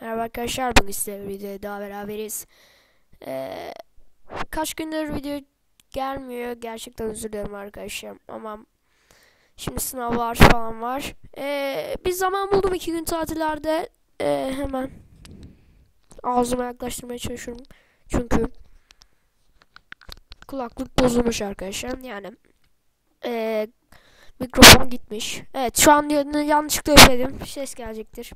Merhaba arkadaşlar bugün size videoya daha beraberiz. Ee, kaç gündür video gelmiyor. Gerçekten özür dilerim arkadaşlar. Ama şimdi sınavlar falan var. Ee, bir zaman buldum iki gün tatillerde. Ee, hemen ağzıma yaklaştırmaya çalışıyorum. Çünkü kulaklık bozulmuş arkadaşlar. Yani ee, mikrofon gitmiş. Evet şu an yanlışlıkla üfledim. Ses gelecektir.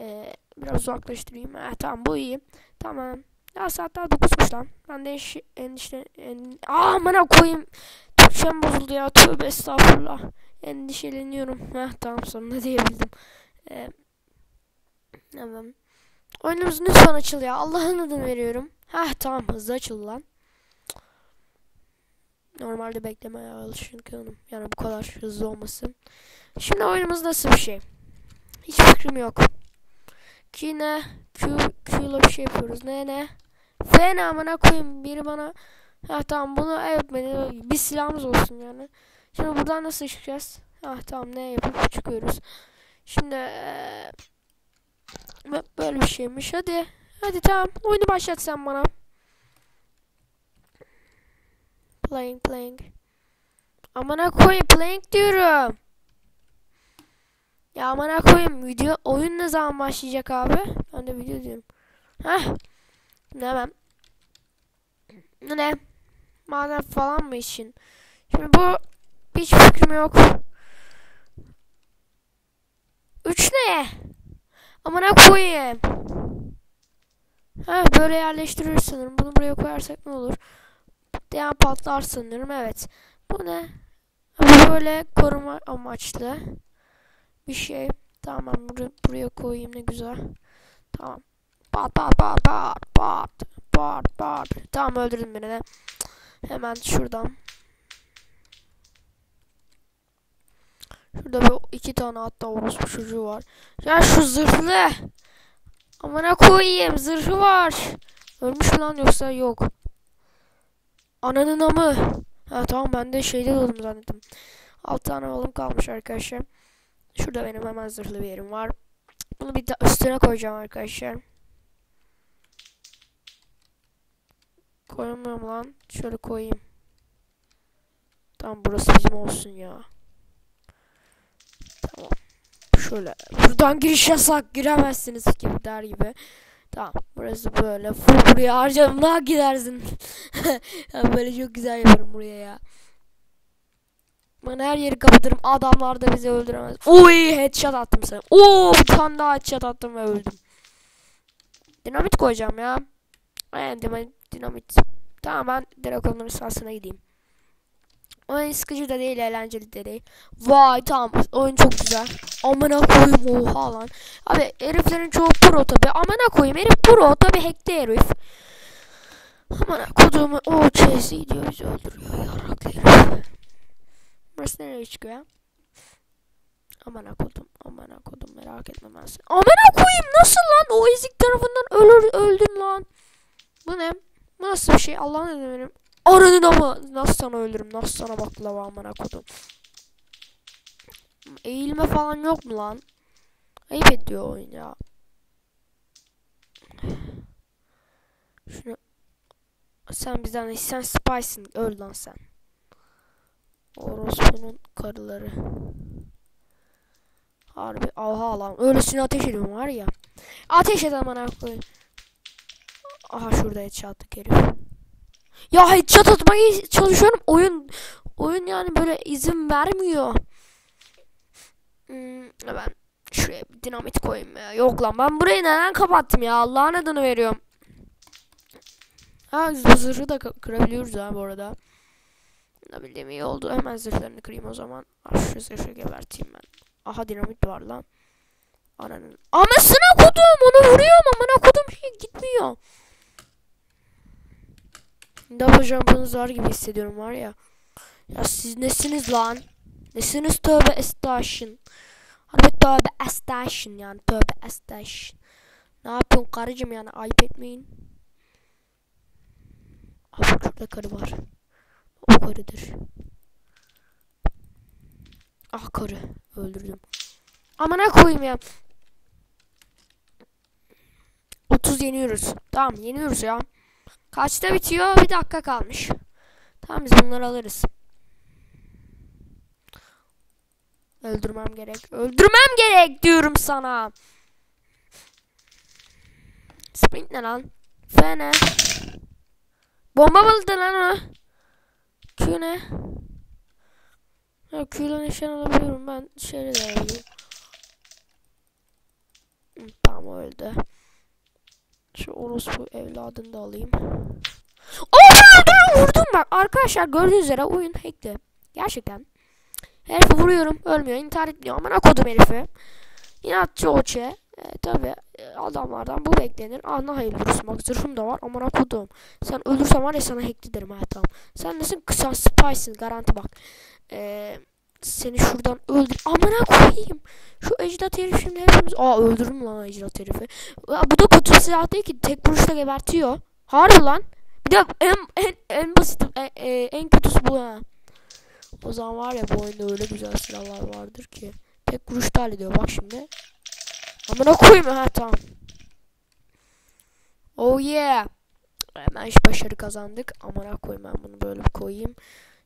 Ee, biraz uzaklaştırayım. Ha, tamam bu iyi. Tamam. Ya saat daha 9'muş lan. Ben de endişe... endişe en... Aa amına koyayım. Türkçem bozuldu ya. Tövbe estağfurullah. Endişeleniyorum. Heh tamam sonunda diyebildim. Ee, tamam. Oyunumuz lütfen açıl ya. Allah'ın adını veriyorum. Heh tamam hızlı açıl lan. Normalde beklemeye alışkınım. Yani bu kadar hızlı olması. Şimdi oyunumuz nasıl bir şey? Hiç fikrim yok. Q ne? Q, bir şey yapıyoruz. Ne ne? F ne amına koyayım. Biri bana Ha tamam bunu evet beni bir silahımız olsun yani. Şimdi buradan nasıl çıkacağız? Ha tamam ne yapıp çıkıyoruz. Şimdi ee, böyle bir şeymiş. Hadi. Hadi tamam. Oyunu başlat sen bana. Playing playing. Amına koyayım playing diyorum. Ya amına koyayım video oyun ne zaman başlayacak abi? Ben de video diyorum. Heh. Hemen. Ne? Maden falan mı için? Şimdi bu hiç fikrim yok. Üç ne? Amına koyayım. Ha böyle yerleştiriyoruz sanırım. Bunu buraya koyarsak ne olur? Diğer patlar sanırım. Evet. Bu ne? Böyle koruma amaçlı bir şey. Tamam bur buraya koyayım ne güzel. Tamam. Pat pat pat pat pat pat pat. Tamam öldürdüm beni de. Hemen şuradan. Şurada bir iki tane hatta orospu çocuğu var. Ya şu zırhlı. Amına koyayım zırhı var. Ölmüş lan yoksa yok. Ananın amı. Ha tamam ben de şeyde doldum zannettim. 6 tane oğlum kalmış arkadaşlar. Şurada benim hemen zırhlı bir yerim var. Bunu bir de üstüne koyacağım arkadaşlar. Koyamıyorum lan. Şöyle koyayım. Tamam burası bizim olsun ya. Tamam. Şöyle. Buradan giriş yasak. Giremezsiniz gibi der gibi. Tamam. Burası böyle. Full buraya harcarım. Daha gidersin. ben böyle çok güzel yaparım buraya ya. Ben her yeri kapatırım. Adamlar da bizi öldüremez. Oy headshot attım sana. Oo bir tane daha headshot attım ve öldüm. Dinamit koyacağım ya. Aynen dinamit. dinamit. Tamam ben direkt sahasına gideyim. Oyun sıkıcı da değil, eğlenceli de değil. Vay tamam oyun çok güzel. Amına koyayım oha lan. Abi heriflerin çoğu pro tabi. Amına koyayım herif pro tabi hackte herif. Amına koduğumu o chase diyor bizi öldürüyor yaraklı herif. Burası nereye çıkıyor? Aman akodum, aman akodum merak etme ben seni. Aman koyayım nasıl lan? O ezik tarafından ölür, öldün lan. Bu ne? Nasıl bir şey? Allah'ın ederim. Aranın ama nasıl sana ölürüm? Nasıl sana baklava aman akodum. Eğilme falan yok mu lan? Ayıp ediyor oyun ya. Şunu sen bizden sen spy'sin öl lan sen. Orospu'nun karıları. Harbi aha lan. Öylesine ateş ediyorum var ya. Ateş et aman koyayım. Aha şurada headshot herif. Ya headshot atmaya çalışıyorum. Oyun oyun yani böyle izin vermiyor. Hmm, ben şuraya bir dinamit koyayım ya. Yok lan ben burayı neden kapattım ya? Allah'ın adını veriyorum. Ha zırhı da kırabiliyoruz ha bu arada. Bileyim iyi oldu. Hemen zırhlarını kırayım o zaman. Ah şu zırhı geberteyim ben. Aha dinamit var lan. Ananın. Anasına kodum onu vuruyorum amına kodum şey gitmiyor. Double jump'ınız var gibi hissediyorum var ya. Ya siz nesiniz lan? Nesiniz tövbe estashin. Harbi tövbe estashin yani tövbe estashin. Ne yapıyorsun karıcığım yani ayıp etmeyin. Abi şurada karı var. Karıdır. Ah karı. Öldürdüm. Amına koyayım ya. 30 yeniyoruz. Tamam yeniyoruz ya. Kaçta bitiyor? Bir dakika kalmış. Tamam biz bunları alırız. Öldürmem gerek. Öldürmem gerek diyorum sana. Sprint ne lan? F ne? Bomba buldu lan o. Q ne? Ha, Q'yle nişan alabiliyorum ben. Şeyle de alayım. Tamam öldü. Şu orospu evladını da alayım. Oh öldüm vurdum bak. Arkadaşlar gördüğünüz üzere oyun hackli. Gerçekten. Herifi vuruyorum ölmüyor. intihar etmiyor. Aman kodum herifi. İnatçı oçe. E, tabi adamlardan bu beklenir. Ne hayırlı. Bak zırhım da var. Aman kodum. Sen ölürsen var ya sana hackli derim ha tamam. Sen nesin kısa spy'sin garanti bak. Eee seni şuradan öldür. Amına koyayım. Şu ecdat herif şimdi hepimiz... Aa öldürdüm lan ecdat herifi. Ya, bu da kötü silah değil ki. Tek vuruşla gebertiyor. Harbi lan. Bir de en, en, en basit, en, en kötüsü bu ha. O zaman var ya bu oyunda öyle güzel silahlar vardır ki. Tek vuruşta hallediyor. Bak şimdi. Amına koyayım ha tamam. Oh yeah. Hemen iş başarı kazandık. Amına koyayım ben bunu böyle koyayım.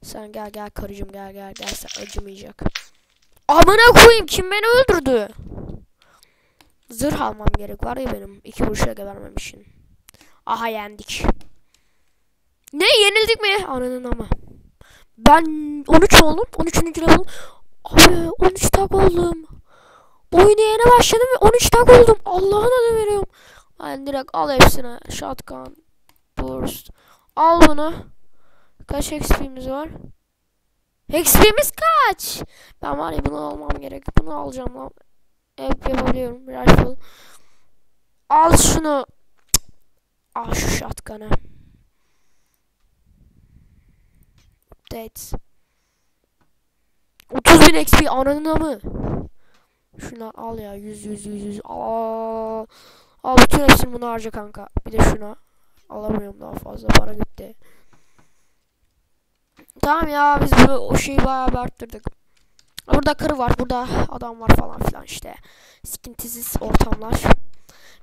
Sen gel gel karıcığım gel gel gel sen acımayacak. Amına koyayım kim beni öldürdü? Zırh almam gerek var ya benim. iki vuruşa gebermemişim. Aha yendik. Ne yenildik mi? Ananın ama. Ben 13 oldum. 13. level. Abi 13 tak oldum. Oyunu yeni başladım ve 13 tak oldum. Allah'ına da veriyorum. Ben direkt al hepsine. Shotgun. Burst. Al bunu. Kaç XP'miz var? XP'miz kaç? Ben var ya bunu almam gerek. Bunu alacağım lan. Hep yapabiliyorum. Rifle. Al şunu. Al şu shotgun'ı. Update. 30 bin XP ananına mı? Şunu al ya 100 100 100 100 al al bütün hepsini bunu harca kanka. Bir de şuna. Alamıyorum daha fazla para gitti. Tamam ya biz bu o şeyi bayağı bir arttırdık. Burada karı var burada adam var falan filan işte. Sıkıntısız ortamlar.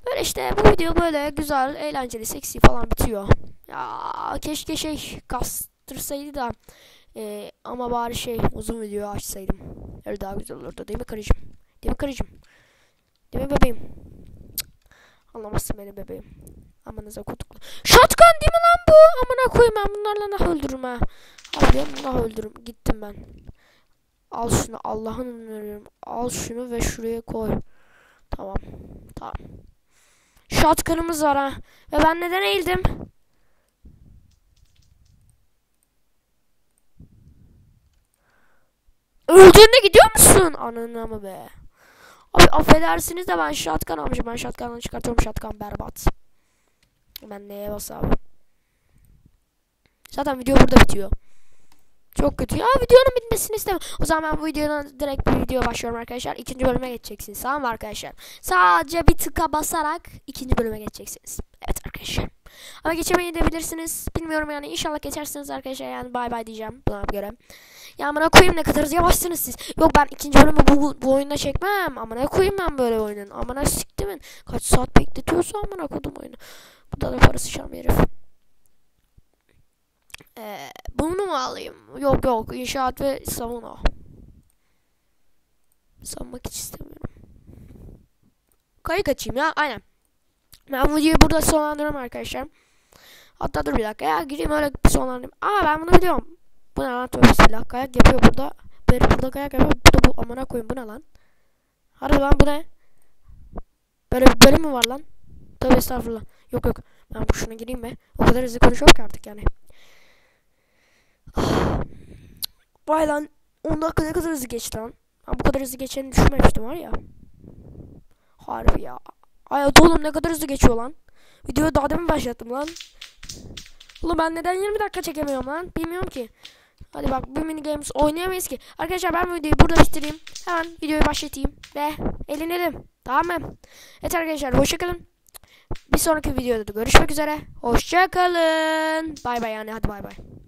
Böyle işte bu video böyle güzel eğlenceli seksi falan bitiyor. Ya keşke şey kastırsaydı da ee, ama bari şey uzun video açsaydım. Öyle daha güzel olurdu değil mi karıcığım Değil mi karıcığım? Değil mi bebeğim? Cık. Anlamazsın beni bebeğim. Amanıza koduklu. Shotgun değil mi lan bu? Amına koyayım ben bunlarla nah öldürürüm ha. Abi nah öldürürüm. Gittim ben. Al şunu Allah'ın öneriyorum. Al şunu ve şuraya koy. Tamam. Tamam. Shotgun'ımız var ha. Ve ben neden eğildim? Öldüğünde gidiyor musun? Ananı mı be? Abi affedersiniz de ben shotgun almışım. Ben shotgun'dan çıkartıyorum. Shotgun berbat. Ben neye bas abi? Zaten video burada bitiyor. Çok kötü. Ya videonun bitmesini istemiyorum. O zaman ben bu videodan direkt bir video başlıyorum arkadaşlar. İkinci bölüme geçeceksiniz. Tamam mı arkadaşlar? Sadece bir tıka basarak ikinci bölüme geçeceksiniz. Evet arkadaşlar. Ama geçemeyi de bilirsiniz. Bilmiyorum yani. İnşallah geçersiniz arkadaşlar. Yani bay bay diyeceğim buna göre. Ya amına koyayım ne kadar yavaşsınız siz. Yok ben ikinci bölümü bu, bu oyunda çekmem. Amına koyayım ben böyle oyunun. Amına siktimin. Kaç saat bekletiyorsa amına koydum oyunu. Burada da parası şam herif. Ee, bunu mu alayım? Yok yok. İnşaat ve savunma. Savunmak hiç istemiyorum. Kayık açayım ya. Aynen. Ben videoyu burada sonlandırıyorum arkadaşlar. Hatta dur bir dakika ya. Gireyim öyle sonlandırayım. Aa ben bunu biliyorum. Bu ne lan tövbe bismillah. Kayak yapıyor burada. Beri burada kayak yapıyor. Bu da bu amına koyayım bu ne lan? Harbi lan bu ne? Böyle bir bölüm mü var lan? Tövbe estağfurullah. Yok yok. Ben bu şuna gireyim mi? O kadar hızlı konuşuyorum ki artık yani. Vay lan. 10 dakika ne kadar hızlı geçti lan. Ben bu kadar hızlı geçeceğini düşünmemiştim var ya. Harbi ya. Hayat oğlum ne kadar hızlı geçiyor lan. Videoyu daha demin başlattım lan. Oğlum ben neden 20 dakika çekemiyorum lan? Bilmiyorum ki. Hadi bak bu mini games oynayamayız ki. Arkadaşlar ben bu videoyu burada bitireyim. Hemen videoyu başlatayım. Ve eğlenelim. Tamam mı? Evet arkadaşlar hoşçakalın. Bir sonraki videoda da görüşmek üzere. Hoşçakalın. Bay bay yani hadi bay bay.